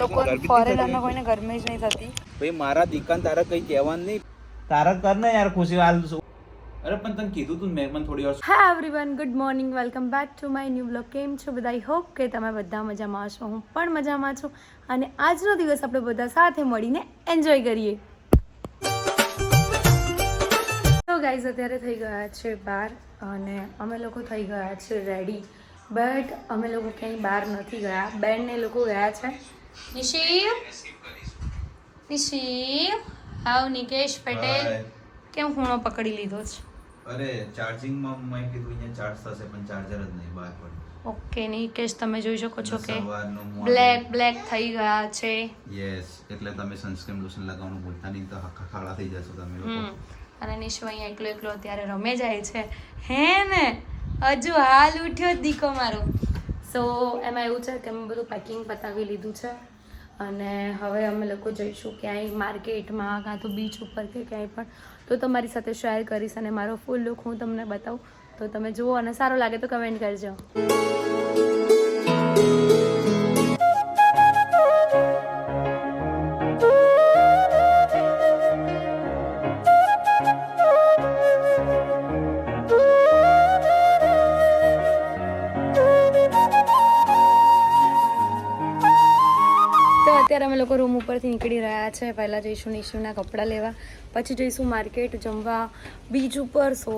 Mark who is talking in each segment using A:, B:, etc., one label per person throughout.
A: લોકો ફોરેનરના કોઈને ગરમી જ નહીં થતી.
B: ભાઈ મારા દીકાન તારે કઈ કહેવાનું નહીં. તારે કર ને યાર ખુશી હાલ અરે પણ તને કીધું તું મેં થોડી વાર
A: હા everyone good morning welcome back to my new blog કેમ છો બધા? આઈ હોપ કે તમે બધા મજામાં છો હું પણ મજામાં છું. અને આજનો દિવસ આપણે બધા સાથે મળીને એન્જોય કરીએ. તો ગાઈઝ અત્યારે થઈ ગયા છે બાર અને અમે લોકો થઈ ગયા છે રેડી બટ અમે લોકો ક્યાંય બહાર નથી ગયા. બેન ને લોકો ગયા છે. નિશિવ નિશિવ હાવ નિકેશ પટેલ. કેમ ખૂણો પકડી લીધો છે?
B: અરે ચાર્જિંગમાં મેં કીધું અહીંયા ચાર્જ થશે પણ ચાર્જર જ નહીં બહાર પડે
A: ઓકે નિકેશ તમે જોઈ શકો છો કે બ્લેક બ્લેક થઈ ગયા છે.
B: યસ એટલે તમે સનસ્ક્રીન લોશન લગાવવાનું ભૂલતા નહીં તો આખા ખાડા થઈ જશો તમે લોકો.
A: અને નિશુ અહીંયા એકલો એકલો અત્યારે રમે જાય છે. હે ને? હજુ હાલ ઉઠ્યો જ દીકો મારો. સો એમાં એવું છે કે અમે બધું પેકિંગ પતાવી લીધું છે. અને હવે અમે લોકો જઈશું ક્યાંય માર્કેટમાં કાં તો બીચ ઉપર કે ક્યાંય પણ. તો તમારી સાથે શેર કરીશ અને મારો ફૂલ લુક હું તમને બતાવું. તો તમે જુઓ અને સારો લાગે તો કમેન્ટ કરજો. લોકો નીકળી રહ્યા છે. પહેલાં જઈશું નિશુના કપડાં લેવા પછી જઈશું માર્કેટ જમવા. બીચ ઉપર સો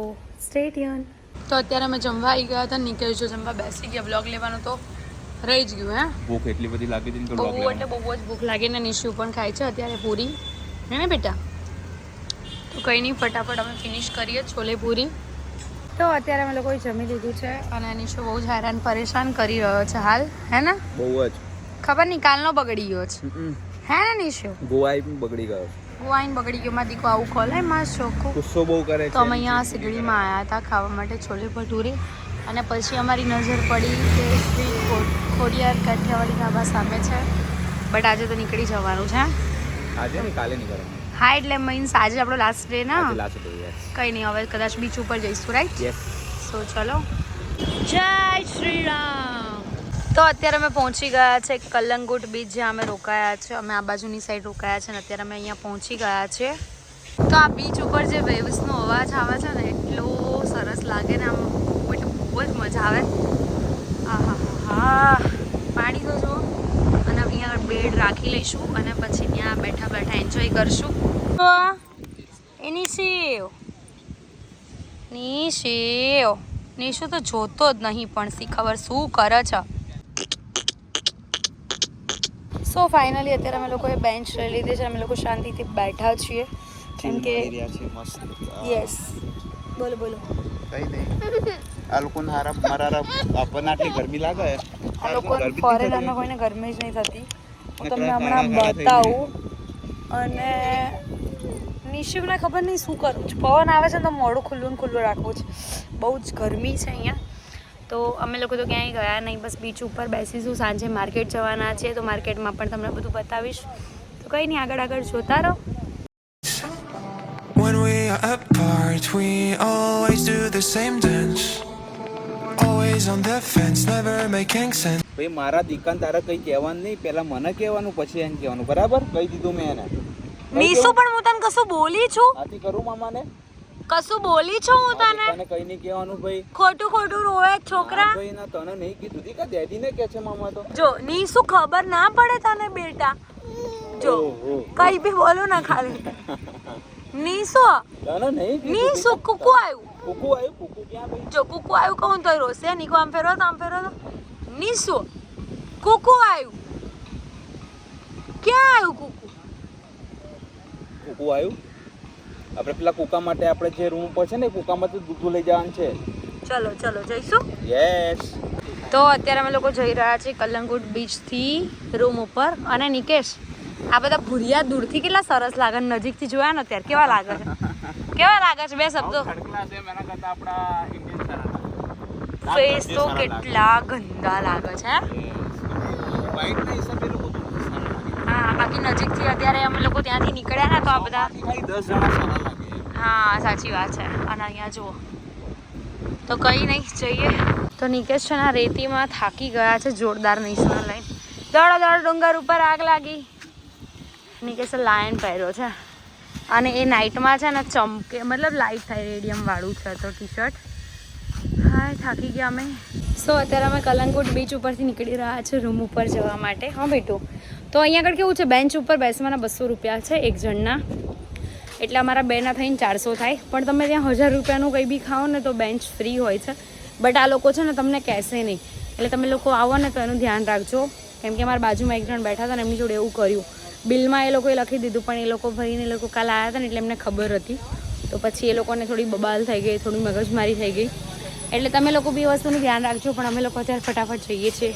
A: સ્ટેડિયમ તો અત્યારે અમે જમવા આવી ગયા હતા નીકળી જો જમવા બેસી ગયા. બ્લોગ લેવાનું તો રહી જ ગયું હે?
B: ભૂખ એટલી બધી લાગી હતી
A: બહુ એટલે બહુ જ ભૂખ લાગીને નિશુ પણ ખાય છે અત્યારે પૂરી. હે ને બેટા? તો કંઈ નહીં ફટાફટ અમે ફિનિશ કરીએ છોલે પૂરી. તો અત્યારે અમે લોકોએ જમી લીધું છે. અને નિશુ બહુ જ હેરાન પરેશાન કરી રહ્યો છે હાલ હે ને?
B: બહુ જ.
A: ખબર નહીં કાલનો બગડી ગયો છે. હે ને નિશુ?
B: ગોવાઈ બગડી ગયો.
A: ગોવાઈન બગડી ગયો. માં દીકો આવું ખોલાયમાં શોખો
B: ગુસ્સો બહુ કરે
A: તો અમે અહીંયા સિગડીમાં આવ્યા હતા ખાવા માટે છોલે ભટુરે. અને પછી અમારી નજર પડી કે શ્રી ખોડિયાર કાઠિયાવાડી ધાબા સામે છે. બટ આજે તો નીકળી જવાનું છે
B: આજે ને કાલે નીકળવાનું.
A: હા એટલે મીન્સ આજે આપણો લાસ્ટ ડે ના?
B: લાસ્ટ ડે યસ
A: કંઈ નહીં હવે કદાચ બીચ ઉપર જઈશું રાઈટ
B: યસ
A: સો ચલો. જય શ્રી રામ. તો અત્યારે અમે પહોંચી ગયા છે કલંગુટ બીચ, જ્યાં અમે રોકાયા છે. અમે આ બાજુની સાઈડ રોકાયા છે અને અત્યારે અમે અહીંયા પહોંચી ગયા છે. તો આ બીચ ઉપર જે વેવ્સનો અવાજ આવે છે ને, એટલો સરસ લાગે ને આમ એટલે જ મજા આવે. આહા, હા. પાણી તો જુઓ. અને અહીંયા બેડ રાખી લઈશું અને પછી ત્યાં બેઠા બેઠા એન્જોય કરશું. એની સેવ નિશિવ નિશુ તો જોતો જ નહીં પણ શી ખબર શું કરે છે. સો ફાઇનલી અત્યારે અમે લોકોએ બેન્ચ લઈ લીધી છે. અમે લોકો શાંતિથી બેઠા છીએ. કેમ કે યસ બોલો બોલો.
B: કઈ નહીં. આ લોકોને હારા મારા આપણને આટલી ગરમી લાગે?
A: આ લોકો ફોરેનરના કોઈને ગરમી જ નહીં થતી. હું તમને હમણાં બતાવું. અને નિશિવને ખબર નહીં શું કરું છું. પવન આવે છે ને તો મોડું ખુલ્લું ખુલ્લું રાખવું છે. બહુ જ ગરમી છે અહીંયા. તો અમે લોકો તો ક્યાંય ગયા નહીં. બસ બીચ ઉપર બેસીશું. સાંજે માર્કેટ જવાના છે તો માર્કેટમાં પણ તમને બધું બતાવીશ. તો કંઈ નહીં આગળ આગળ જોતા રહો.
C: When we are apart, we always do the same dance. Always on the fence, never making sense.
B: ભાઈ મારા દીકાન તારા કઈ કહેવાનું નહીં. પહેલા મને કહેવાનું પછી એને કહેવાનું. બરાબર? કહી દીધું મેં એને.
A: નીસુ પણ હું તને કશું બોલી છું?
B: આથી કરું મામાને?
A: કશું બોલી છું હું તને?
B: તને કઈ નહીં કહેવાનું ભાઈ.
A: ખોટું ખોટું રોવે છોકરા.
B: ભાઈ ના તને નહીં કીધું તી કે ડેડી ને કે છે મામા તો.
A: જો નીસુ ખબર ના પડે તને બેટા? જો. કઈ બી બોલો ના ખાલી. નીસુ
B: તને નહીં
A: નીસુ કુકુ આવ્યું
B: કુકુ આવ્યું કુકુ ક્યાં ભાઈ?
A: જો કુકુ આવ્યું કહું તો રોશે નીકો આમ ફેરો તો આમ ફેરો તો. નીસુ કુકુ આવ્યું ક્યાં આવ્યું કુકુ?
B: કુકુ આવ્યું આપણે પેલા કુકા માટે આપણે જે રૂમ ઉપર છે ને કુકામાંથી દૂધ લઈ જવાનું છે.
A: ચલો ચલો જઈશું?
B: યસ
A: તો અત્યારે અમે લોકો જઈ રહ્યા છીએ કલંગુટ બીચથી રૂમ ઉપર. અને નિકેશ આ બધા ભૂરિયા દૂરથી કેટલા સરસ લાગે નજીકથી જોયા ને અત્યારે? કેવા લાગે છે? કેવા લાગે છે બે શબ્દો?
B: ખડકલા છે એના કરતા આપણા ઇન્ડિયન સારા
A: ફેસ તો કેટલા ગંદા લાગે છે
B: વાઈટ ના હિસાબે લોકો દૂધ સારા લાગે
A: હા બાકી નજીકથી અત્યારે અમે લોકો ત્યાંથી નીકળ્યા ને તો આ બધા હા સાચી વાત છે. અને અહીંયા જુઓ. તો કંઈ નહીં જઈએ. તો નિકેશ છે ને રેતીમાં થાકી ગયા છે જોરદાર નિશાન લઈને. દોડો દોડો ડુંગર ઉપર આગ લાગી. નિકેશે લાયન પહેર્યો છે. અને એ નાઇટમાં છે ને ચમકે મતલબ લાઇટ થાય રેડિયમ વાળું છે તો ટી શર્ટ હા થાકી ગયા અમે. સો અત્યારે અમે કલંગુટ બીચ ઉપરથી નીકળી રહ્યા છે રૂમ ઉપર જવા માટે. હા બેટું? તો અહીંયા આગળ કેવું છે? બેન્ચ ઉપર બેસવાના બસો રૂપિયા છે એક જણના. એટલે અમારા બેના થઈને ચારસો થાય. પણ તમે ત્યાં હજાર રૂપિયાનું કંઈ બી ખાઓ ને તો બેન્ચ ફ્રી હોય છે. બટ આ લોકો છે ને તમને કહેશે નહીં. એટલે તમે લોકો આવો ને તો એનું ધ્યાન રાખજો. કેમ કે અમારા બાજુમાં એક જણ બેઠા હતા ને એમની જોડે એવું કર્યું. બિલમાં એ લોકોએ લખી દીધું, પણ એ લોકો ભરીને એ લોકો કાલ આવ્યા હતા ને એટલે એમને ખબર હતી. તો પછી એ લોકોને થોડી બબાલ થઈ ગઈ, થોડી મગજમારી થઈ ગઈ. એટલે તમે લોકો બી વસ્તુનું ધ્યાન રાખજો, પણ અમે લોકો અત્યારે ફટાફટ જઈએ છીએ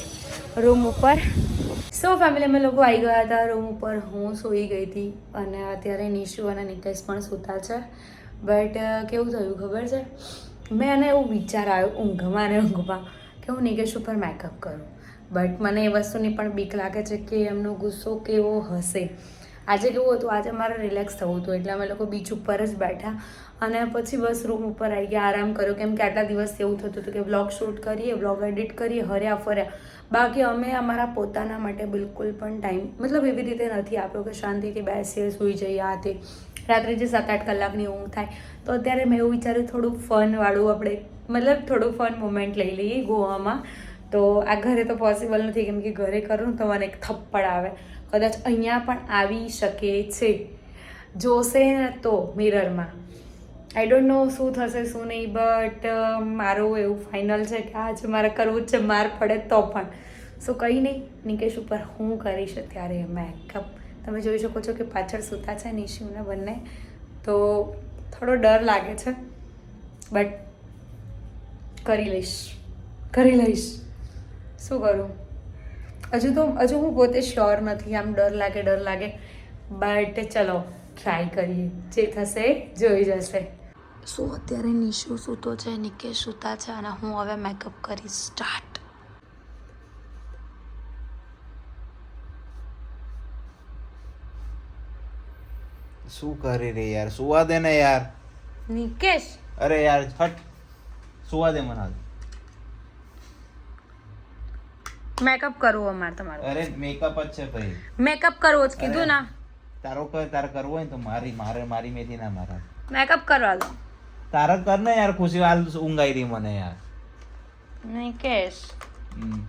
A: રૂમ ઉપર. સો ફેમિલી અમે લોકો આવી ગયા હતા રૂમ ઉપર. હું સૂઈ ગઈ હતી અને અત્યારે નિશુ અને નિકેશ પણ સૂતા છે. બટ કેવું થયું ખબર છે? મેં એને એવું વિચાર આવ્યો, ઊંઘમાં ને ઊંઘમાં, કે હું નિકેશ ઉપર મેકઅપ કરું. બટ મને એ વસ્તુની પણ બીક લાગે છે કે એમનો ગુસ્સો કેવો હશે. આજે કેવું હતું? આજે મારે રિલેક્સ થવું હતું, એટલે અમે લોકો બીચ ઉપર જ બેઠા. અને પછી બસ રૂમ ઉપર આવી ગયા, આરામ કર્યો. કેમ કે આટલા દિવસ એવું થતું હતું કે બ્લોગ શૂટ કરીએ બ્લોગ એડિટ કરીએ, હર્યા ફર્યા. બાકી અમે અમારા પોતાના માટે બિલકુલ પણ ટાઈમ મતલબ એવી રીતે નથી આપ્યો કે શાંતિથી બેસીએ સૂઈ જઈએ આ તે. રાત્રે જે સાત આઠ કલાકની ઊંઘ થાય, તો અત્યારે મેં એવું વિચાર્યું થોડું ફનવાળું આપણે, મતલબ થોડું ફન મોમેન્ટ લઈ લઈએ ગોવામાં. તો આ ઘરે તો પોસિબલ નથી, કેમ કે ઘરે કરું તો મને એક થપ્પડ આવે. કદાચ અહીંયા પણ આવી શકે છે. જોશે તો મિરરમાં. આઈ ડોન્ટ નો શું થશે, શું નહીં બટ મારું એવું ફાઇનલ છે કે આજે મારે કરવું જ છે, માર પડે તો પણ. સો કંઈ નહીં, નિકેશ ઉપર હું કરીશ અત્યારે મેકઅપ તમે જોઈ શકો છો કે પાછળ સૂતા છે નિશિવને બંને. તો થોડો ડર લાગે છે બટ કરી લઈશ. કરી લઈશ. શું કરું? હજુ તો હજુ હું પોતે શ્યોર નથી આમ ડર લાગે ડર લાગે. બટ ચલો ટ્રાય કરીએ. જે થશે એ જોઈ જશે. શું અત્યારે નિશુ સૂતો છે નિકેશ સૂતા છે અને હું હવે મેકઅપ કરીશ સ્ટાર્ટ
B: શું કરી રે યાર? સુવા દે ને યાર.
A: નિકેશ?
B: અરે યાર હટ સુવા દે મને હાલ.
A: મેકઅપ કરવો અમારે તમારો.
B: અરે મેકઅપ જ છે ભાઈ.
A: મેકઅપ કરવો જ કીધું ના.
B: તારો કર તારે કરવો હોય ને તો મારી મારે મારી મેથી ના મારા.
A: મેકઅપ કરવા દો.
B: તારે કર ને યાર ખુશી હાલ ઊંઘાઈ રહી મને યાર.
A: નહીં
B: હમ.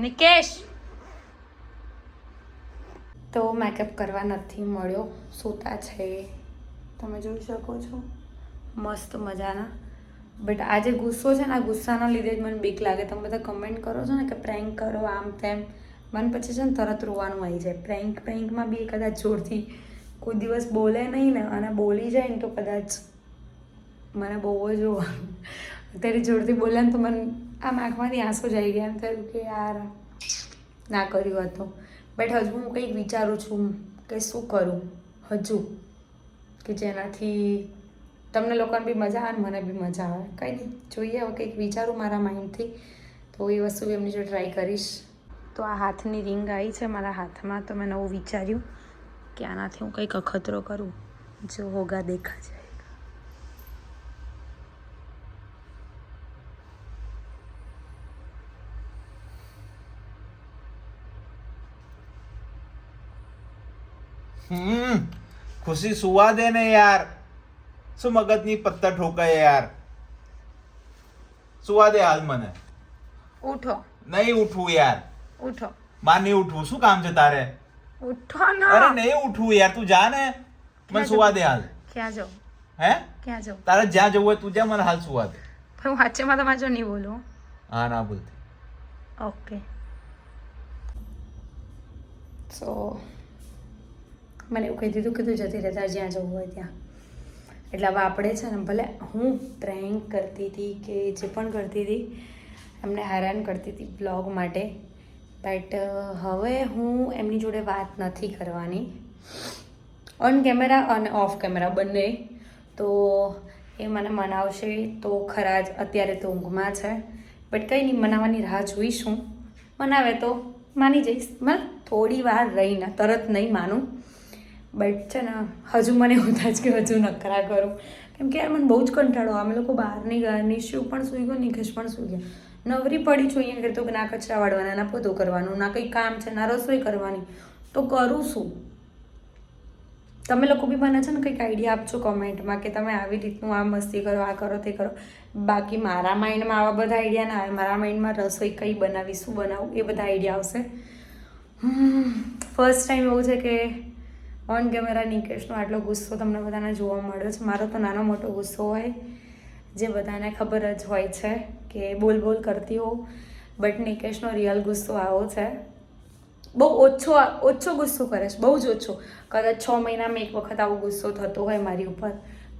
A: નિકેશ. તો મેકઅપ કરવા નથી મળ્યો. સૂતા છે. તમે જોઈ શકો છો. મસ્ત મજાના. બટ આ જે ગુસ્સો છે ને, આ ગુસ્સાના લીધે જ મને બીક લાગે. તમે બધા કમેન્ટ કરો છો ને કે પ્રેન્ક કરો આમ તેમ. મને પછી છે ને તરત રોવાનું આવી જાય. પ્રેન્ક પ્રેન્કમાં બી કદાચ જોરથી કોઈ દિવસ બોલે નહીં ને, અને બોલી જાય ને તો કદાચ મને બહુ જ રોવાનું અત્યારે જોરથી બોલે ને તો મને આમ આંખમાંથી આંસુ જ આવી ગયા. એમ થયું કે યાર, ના કર્યું હતું બટ હજુ હું કંઈક વિચારું છું. કે શું કરું હજુ? કે જેનાથી તમને લોકોને બી મજા આવે મને બી મજા આવે. કંઈ નહીં, જોઈએ હવે કંઈક વિચારું મારા માઇન્ડથી. તો એ વસ્તુ બી એમની જો ટ્રાય કરીશ. તો આ હાથની રિંગ આવી છે મારા હાથમાં, તો મેં નવું વિચાર્યું કે આનાથી હું કંઈક અખતરો કરું. જો હોગા દેખા જાય
B: હમ, ખુશી સુવા દે ને યાર. શું મગજની પત્તા ઠોકાય યાર? સુવા દે હાલ મને?
A: ઉઠો.
B: નહીં ઉઠવું યાર.
A: ઉઠો.
B: માર નહીં ઉઠવું. શું કામ છે તારે?
A: ઉઠો
B: અરે નહીં ઉઠવું યાર તું જા ને. મને સુવા દે હાલ?
A: ક્યાં જાઉં
B: હે?
A: ક્યાં જાઉં
B: તારે જ્યાં જવું હોય તું જા મને હાલ સુવા દે
A: હું વાચ્ચેમાં તમારે જો નહીં બોલું
B: હા ના બોલતી.
A: ઓકે. સો મને એવું કહી દીધું કે તું જતી રહેતા જ્યાં જવું હોય ત્યાં. એટલે હવે આપણે છે ને ભલે હું પ્રેન્ક કરતી હતી કે જે પણ કરતી હતી, એમને હેરાન કરતી હતી બ્લોગ માટે બટ હવે હું એમની જોડે વાત નથી કરવાની. ઓન કેમેરા અને ઓફ કેમેરા બંને. તો એ મને મનાવશે તો ખરા જ અત્યારે તો ઊંઘમાં છે. બટ કંઈ નહીં, મનાવવાની રાહ જોઈશું. મનાવે તો, માની જઈશ. મને થોડી વાર રહીને, તરત નહીં માનું. બટ છે ને, હજુ મને થાય છે કે હજુ નકરા કરું. કેમ કે યાર, મને બહુ જ કંટાળો અમે લોકો બહાર નહીં ગયા નિશુ પણ સૂઈ ગયો નિકેશ પણ સૂઈ ગયા. નવરી પડી છું અહીંયા કરતો કે ના કચરા વાળવાના, ના પોતું કરવાનું, ના કંઈ કામ છે, ના રસોઈ કરવાની. તો કરું શું? તમે લોકો બી મને છે ને કંઈક આઈડિયા આપજો કોમેન્ટમાં કે તમે આવી રીતનું આ મસ્તી કરો, આ કરો, તે કરો. બાકી મારા માઇન્ડમાં આવા બધા આઈડિયા ના આવે. મારા માઇન્ડમાં રસોઈ કઈ બનાવી, શું બનાવું, એ બધા આઈડિયા આવશે. ફર્સ્ટ ટાઈમ એવું છે કે ઓન કેમેરા નિકેશનો આટલો ગુસ્સો તમને બધાને જોવા મળ્યો છે. મારો તો નાનો મોટો ગુસ્સો હોય, જે બધાને ખબર જ હોય છે કે બોલ બોલ કરતી હોઉં. બટ નિકેશનો રિયલ ગુસ્સો આવો છે. બહુ ઓછો ઓછો ગુસ્સો કરે છે, બહુ જ ઓછો. કદાચ છ મહિનામાં એક વખત આવો ગુસ્સો થતો હોય મારી ઉપર.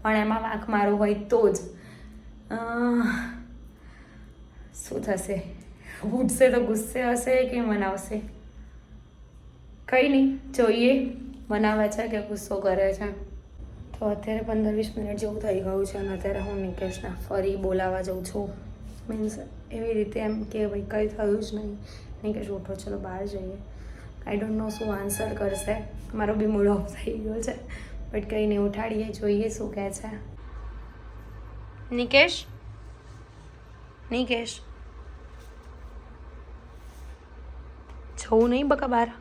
A: પણ એમાં વાંક મારો હોય તો જ. શું થશે? ઉઠશે તો ગુસ્સે હશે કે મનાવશે કંઈ નહીં, જોઈએ. મનાવે છે કે ગુસ્સો કરે છે? તો અત્યારે પંદર વીસ મિનિટ જેવું થઈ ગયું છે અને અત્યારે હું નિકેશને ફરી બોલાવવા જાઉં છું. મીન્સ એવી રીતે એમ કે ભાઈ કંઈ થયું જ નહીં. નિકેશ ઉઠો ચલો બહાર જઈએ. આઈ ડોન્ટ નો શું આન્સર કરશે. મારો બી મૂડ ઓફ થઈ ગયો છે. બટ કંઈ નહીં, ઉઠાડીએ, જોઈએ શું કહે છે. નિકેશ? નિકેશ? જવું નહીં બકા બહાર?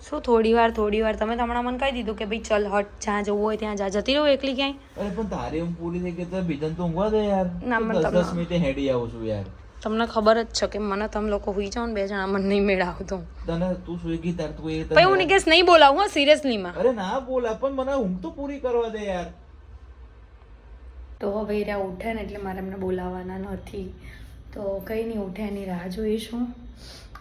A: શું થોડી વાર થોડી વાર? તમે હમણાં મને કહી દીધું કે ભાઈ ચલ હટ જ્યાં જવું હોય ત્યાં જા. જતી રહું એકલી ક્યાંય?
B: અરે પણ તારે એમ પૂરી થઈ ગઈ તો બીજન તો ઊંઘવા દે યાર.
A: ના, મને તમને-
B: દસ મિનિટે હેડી આવું છું યાર.
A: તમને ખબર જ છે કે મને તમે લોકો હોઈ જાઓ ને બે જણા મને નહીં મેળ આવતો
B: તને તું સુઈ ગઈ તાર તું એ
A: ભાઈ હું નિકેશ નહીં બોલાવું હા સિરિયસલીમાં
B: અરે ના બોલા પણ મને ઊંઘ તો પૂરી કરવા દે યાર.
A: તો હવે એરા ઉઠે ને એટલે મારે એમને બોલાવવાના નથી. તો કંઈ નહીં ઉઠે એની રાહ જોઈશું.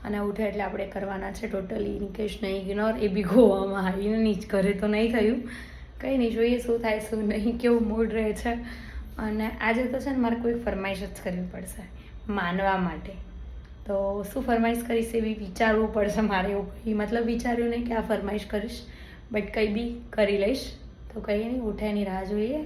A: અને ઉઠે એટલે આપણે કરવાના છે ટોટલી નિકેશને ઇગ્નોર એ બી ગોવામાં આવીને નીચ ઘરે તો નહીં થયું. કંઈ નહીં, જોઈએ શું થાય, શું નહીં, કેવું મૂડ રહે છે. અને આજે તો છે ને મારે કોઈ ફરમાઈશ જ કરવી પડશે માનવા માટે. તો શું ફરમાઈશ કરીશ એવી વિચારવું પડશે મારે એવું કંઈ? મતલબ વિચાર્યું નહીં કે આ ફરમાઈશ કરીશ બટ કંઈ બી કરી લઈશ. તો કંઈ નહીં, ઉઠે રાહ જોઈએ.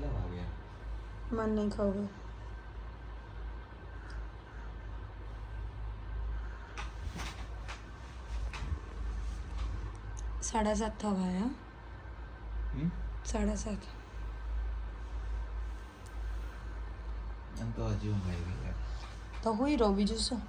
B: કેટલા વાગ્યા
A: મને નહીં ખબર સાડા સાત થવા આવ્યા
B: હમ
A: સાડા સાત
B: એમ તો હજી ઊંઘ આવી ગઈ યાર
A: તો હું રહો બીજું શું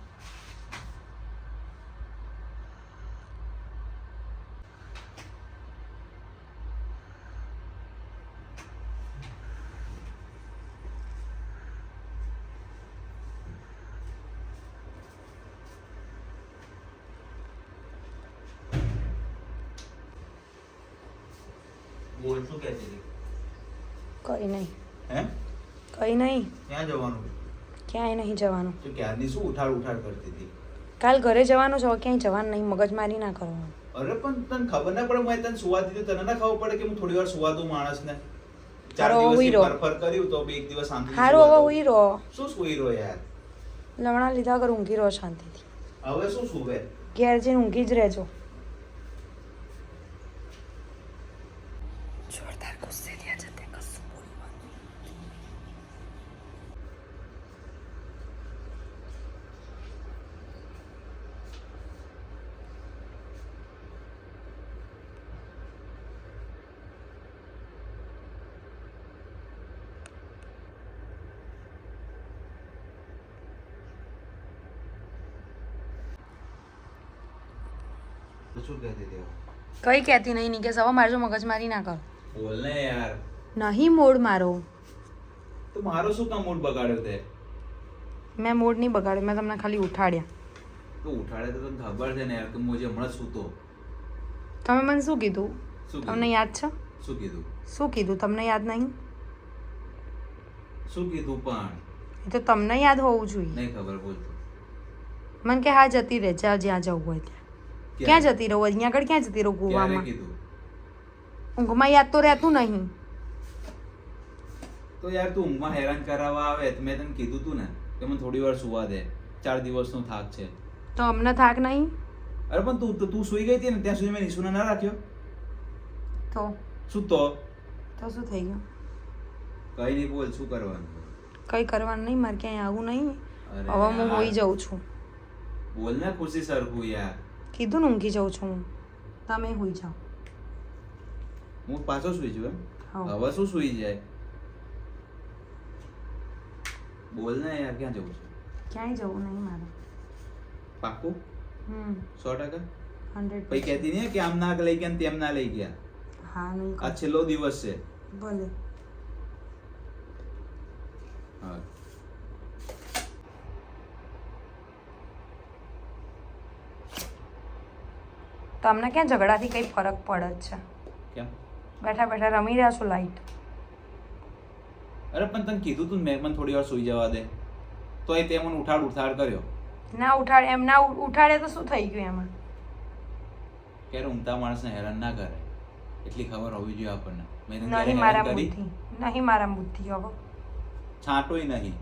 B: બોલ શું કહેતી હતી?
A: કંઈ નહીં.
B: હે?
A: કંઈ નહીં.
B: ક્યાં જવાનું?
A: ક્યાંય નહીં જવાનું.
B: તો ક્યારની શું ઉઠાડ ઉઠાડ કરતી હતી?
A: કાલ ઘરે જવાનું છે ક્યાંય જવાનું નહીં મગજમારી ના કરવાનું
B: અરે પણ તને ખબર ના પડે મેં તને સુવા દીધું તને ના ખબર પડે કે હું થોડી વાર સુવા દઉં માણસને? ચાર
A: રહો.
B: ફરફર કર્યું તો બે એક દિવસ
A: શાંતિ
B: હારું
A: હવે. ઉઈ રહો.
B: શું સુઈ રહ્યો યાર?
A: લવણા લીધા કર ઊંઘી રહો શાંતિથી.
B: હવે શું સુવે?
A: ઘેર જઈને ઊંઘી જ રહેજો જોરદાર ગુસ્સે થયા છે તે કશું બોલવાનું
B: તો શું કહેતી હતી હવે?
A: કઈ કહેતી નહીં નિકેશ હવે મારજો મગજમારી ના કર.
B: બોલ ને યાર.
A: નહીં મૂડ મારો.
B: તો મારો શું કામ મૂડ બગાડ્યો તે?
A: મેં મૂડ નહીં બગાડ્યો મેં તમને ખાલી ઉઠાડ્યા.
B: તો ઉઠાડે તો ખબર છે ને યાર કે હું જે હમણાં સૂતો.
A: તમે મને શું કીધું? તમને યાદ છે?
B: શું કીધું?
A: શું કીધું? તમને યાદ નહીં?
B: શું કીધું પણ?
A: એ તો તમને યાદ હોવું જોઈએ.
B: નહીં ખબર બોલ
A: મને કે હા જતી રહે જા જ્યાં જવું હોય ત્યાં. ક્યાં જતી રહું? અહીંયા આગળ ક્યાં જતી રહું
B: ક્યારે
A: ઊંઘમાં યાદ તો રહેતું નહીં.
B: તો યાર તું ઊંઘમાં હેરાન કરાવવા આવે તો મેં તને કીધું તું ને કે મને થોડી વાર સુવા દે. ચાર દિવસનો થાક છે.
A: તો અમને થાક નહીં?
B: અરે પણ તું તું સુઈ ગઈ હતી ને ત્યાં સુધી મેં નિશુને ના રાખ્યો.
A: તો?
B: શું તો?
A: તો શું થઈ ગયું?
B: કઈ નહીં બોલ શું કરવાનું?
A: કઈ કરવાનું નહીં મારે ક્યાંય આવું નહીં. હવે હું. હોઈ જાઉં છું.
B: બોલ ને ખુશી સરખું યાર.
A: કીધું ને ઊંઘી જાઉં છું હું. તમે હોઈ જાઓ.
B: હું પાછો સુઈ જઉં. એમ? હવે શું સુઈ જાય? બોલ ને યાર ક્યાં જવું છે?
A: ક્યાંય જવું નહીં મારે.
B: પાક્કું?
A: હમ.
B: સો ટકા?
A: હંડ્રેડ
B: પછી કહેતી નહીં કે આમ ના લઈ ગયા તેમ ના લઈ ગયા?
A: હા નહીં
B: આ છેલ્લો દિવસ છે.
A: ભલે.
B: હા.
A: તમને ક્યાં ઝઘડાથી કંઈ ફરક પડે જ છે?
B: કેમ?
A: બેઠા બેઠા રમી રહ્યા છો લાઈટ
B: અરે પણ તને કીધું તું મેં મને થોડી વાર સુઈ જવા દે. તો એ તે મને ઉઠાડ ઉઠાડ કર્યો.
A: ના ઉઠાડે એમ ના ઉઠાડે તો શું થઈ ગયું એમાં?
B: ક્યારે ઊંઘતા માણસને હેરાન ના કરે? એટલી ખબર હોવી જોઈએ આપણને.
A: નહીં મારા બુદ્ધિ નહીં મારા બુદ્ધિ હવે.
B: છાંટોય નહીં.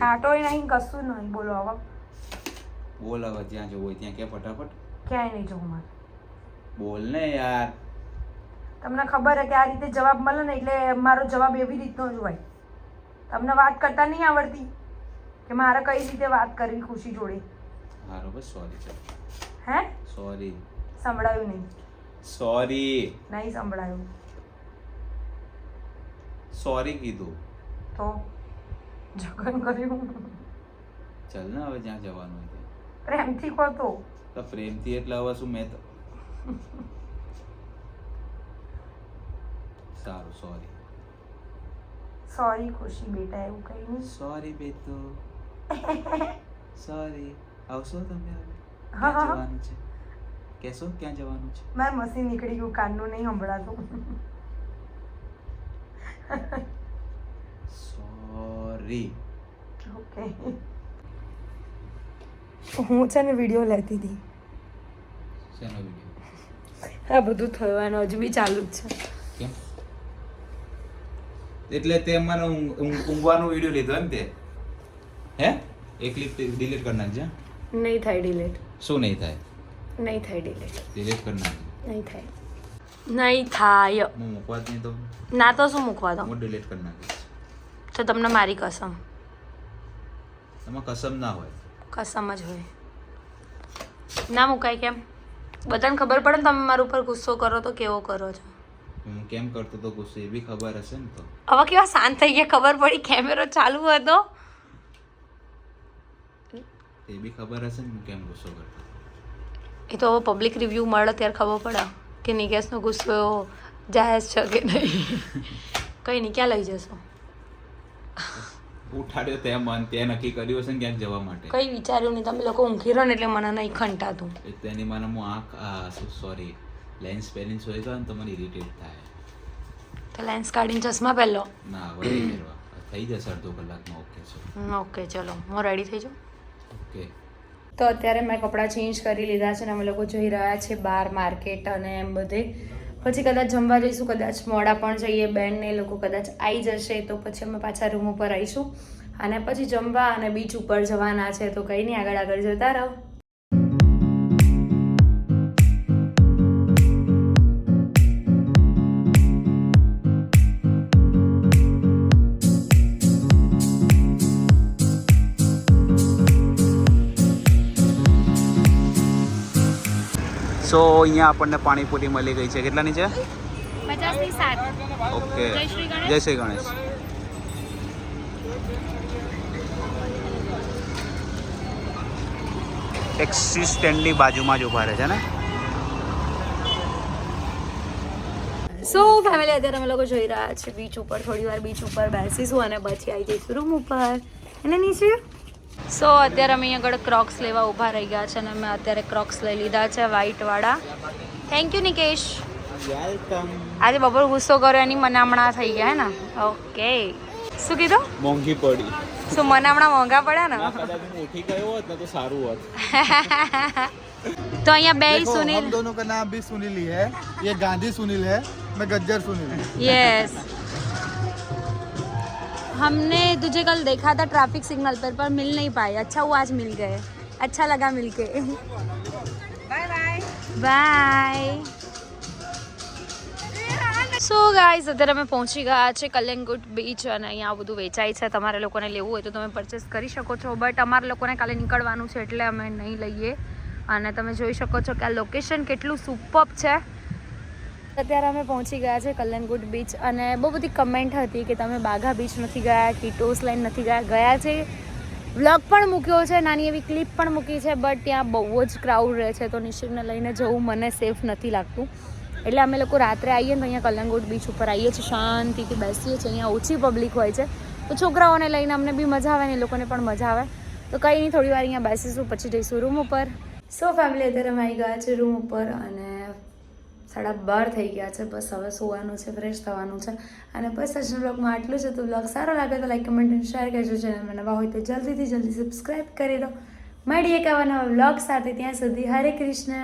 A: છાંટોય નહીં કશું નહીં. બોલો હવે.
B: બોલ હવે જ્યાં જવું હોય ત્યાં કે ફટાફટ.
A: ક્યાંય નહીં જવું મારે.
B: બોલ ને યાર.
A: તમને ખબર છે કે આ રીતે જવાબ મળે ને એટલે મારો જવાબ એવી રીતનો જ હોય. તમને વાત કરતા નહીં આવડતી કે મારે કઈ રીતે વાત કરવી ખુશી જોડે?
B: હારો બસ સોરી ચાલ
A: હે?
B: સોરી
A: સંભળાયું નહીં.
B: સોરી
A: નહીં સંભળાયું.
B: સોરી કીધું.
A: તો જગન કર્યું.
B: ચલ ને હવે જ્યાં જવાનું ત્યાં.
A: પ્રેમથી કહો તો.
B: તો પ્રેમથી એટલે હવે શું મેં સારું સોરી
A: સોરી ખુશી બેટા એવું કઈ નહીં.
B: સોરી બેટો. સોરી આવશો તમે હવે? જવાનું છે? કેસો ક્યાં જવાનું છે?
A: મેં મશીન નીકળી ગયું કાનનું નહીં સંભળાતું.
B: Sorry
A: okay. હું છે ને વીડિયો લેતી હતી.
B: શેનો વીડિયો?
A: આ બધું થવાનું હજુ બી ચાલુ જ છે.
B: કેમ? એટલે તે મને ઊંઘ- ઊંઘ- ઊંઘવાનો વીડિયો લીધો એમ તે? હે? એ ક્લિપ ડિલીટ કરી નાખજે
A: નહીં થાય ડિલીટ
B: શું નહીં થાય?
A: નહીં થાય ડિલીટ
B: ડિલીટ કરી નાખજે.
A: નહીં થાય. નહીં થાય.
B: હું મૂકવા જ નહીં તો
A: ના તો શું મૂકવા દો
B: હું ડિલીટ કરી નાખીશ.
A: તો તમને મારી કસમ.
B: એમાં કસમ ના હોય.
A: કસમ જ હોય. ના મુકાય કેમ? બધાને ખબર પડે ને તમે મારા ઉપર ગુસ્સો કરો તો કેવો કરો છો?
B: હું કેમ કરતો તો ગુસ્સો? એ બી ખબર હશે ને તો.
A: હવે કેવા શાંત થઈ ગયા? ખબર પડી કેમેરો ચાલુ હતો.
B: એ બી ખબર હશે ને હું કેમ ગુસ્સો કરતો.
A: એ તો હવે પબ્લિક રિવ્યૂ મળે ત્યારે ખબર પડે કે નિકેશનો ગુસ્સો જાહેર છે કે નહીં. કંઈ નહીં ક્યાં લઈ જશો?
B: ઉઠાડ્યો તે મન તે નક્કી કર્યું હશે ને ક્યાંક જવા માટે.
A: કંઈ વિચાર્યું નહીં. તમે લોકો ઊંઘી રહો ને એટલે મને નહીં ખંટાતું
B: તેની મને હું આંખ આ સોરી લેન્સ પહેરીને સોઈ ગયો ને તો મને ઇરિટેટ થાય.
A: તો લેન્સ કાઢીને ચશ્મા પહેલો
B: ના વળી પહેરવા. થઈ જશે અડધો કલાકમાં ઓકે છે
A: ઓકે ચલો. હું રેડી થઈ જાઉં?
B: ઓકે.
A: તો અત્યારે મેં કપડાં ચેન્જ કરી લીધા છે ને અમે લોકો જઈ રહ્યા છે બહાર માર્કેટ અને એમ બધે. પછી કદાચ જમવા જઈશું, કદાચ મોડા પણ જઈએ, બેન ને લોકો કદાચ આવી જશે, તો પછી અમે પાછા રૂમ ઉપર આવીશું અને પછી જમવા અને બીચ ઉપર જવાના છે, તો કંઈ નહીં, આગળ આગળ જતા રહો.
B: સો અહીંયા આપણને પાણીપુરી મળી ગઈ છે. કેટલાની છે? ઓકે.
A: જય શ્રી ગણેશ.
B: જય શ્રી ગણેશ. ટેક્સી સ્ટેન્ડની બાજુમાં જ ઊભા રહે છે ને?
A: સો ફેમિલી અત્યારે અમે લોકો જોઈ રહ્યા છે બીચ ઉપર થોડી વાર બીચ ઉપર બેસીશું અને પછી આવી જઈશું રૂમ ઉપર. અને નીચે? સો અત્યારે અમે અહીંયા આગળ ક્રોક્સ લેવા ઊભા રહી ગયા છે અને અમે અત્યારે ક્રોક્સ લઈ લીધા છે વાઈટવાળા થેન્ક યુ નિકેશ
B: વેલકમ
A: આજે બપોર ગુસ્સો કર્યો એની મનામણા થઈ ગયા હે ને? ઓકે શું કીધું?
B: મોંઘી પડી.
A: શું મનામણા મોંઘા પડ્યા ને?
B: કદાચ ગયો હોત ને તો સારું હોત.
A: તો અહીંયા બે સુનિલ
D: દોનો કા નામ ભી સુનિલ હે યે ગાંધી સુનિલ હે મેં ગજ્જર સુનિલ
A: યસ हमने तुझे कल देखा था ट्रैफिक सिग्नल पर पर मिल नहीं पाए अच्छा हुआ आज मिल गए अच्छा लगा मिलके bye bye bye so guys અત્યારે અમે પહોંચી ગયા છે કલેંગુટ બીચ અને અહીંયા આ બધું વેચાય છે તમારે લોકોને લેવું હોય તો તમે પરચેસ કરી શકો છો બટ અમારે લોકોને કાલે નીકળવાનું છે એટલે અમે નહીં લઈએ અને તમે જોઈ શકો છો કે આ લોકેશન કેટલું સુપઅપ છે અત્યારે અમે પહોંચી ગયા છે કલ્યાણગુડ બીચ અને બહુ બધી કમેન્ટ હતી કે તમે બાઘા બીચ નથી ગયા કિટોસ લાઈન નથી ગયા. ગયા છે. વ્લોગ પણ મૂક્યો છે, નાની એવી ક્લિપ પણ મૂકી છે બટ ત્યાં બહુ જ ક્રાઉડ રહે છે, તો નિશિકને લઈને જવું મને સેફ નથી લાગતું. એટલે અમે લોકો રાત્રે આવીએ ને અહીંયા કલ્યાણગુડ બીચ ઉપર આવીએ છીએ, શાંતિથી બેસીએ છીએ. અહીંયા ઓછી પબ્લિક હોય છે. તો છોકરાઓને લઈને અમને બી મજા આવે ને એ લોકોને પણ મજા આવે. તો કંઈ નહીં, થોડી વાર અહીંયા બેસીશું, પછી જઈશું રૂમ ઉપર. સો ફેમિલી અત્યારે અમે આવી ગયા છે રૂમ ઉપર અને સાડા બાર થઈ ગયા છે. બસ હવે સુવાનું છે ફ્રેશ થવાનું છે. અને બસ આજના બ્લોગમાં આટલું છે તો બ્લોગ સારો લાગે તો લાઈક કમેન્ટ અને શેર કરજો. ચેનલમાં નવા હોય તો જલ્દીથી જલ્દી સબસ્ક્રાઈબ કરી દો. મળીએ એક આવા નવા બ્લોગ સાથે. ત્યાં સુધી હરે કૃષ્ણ.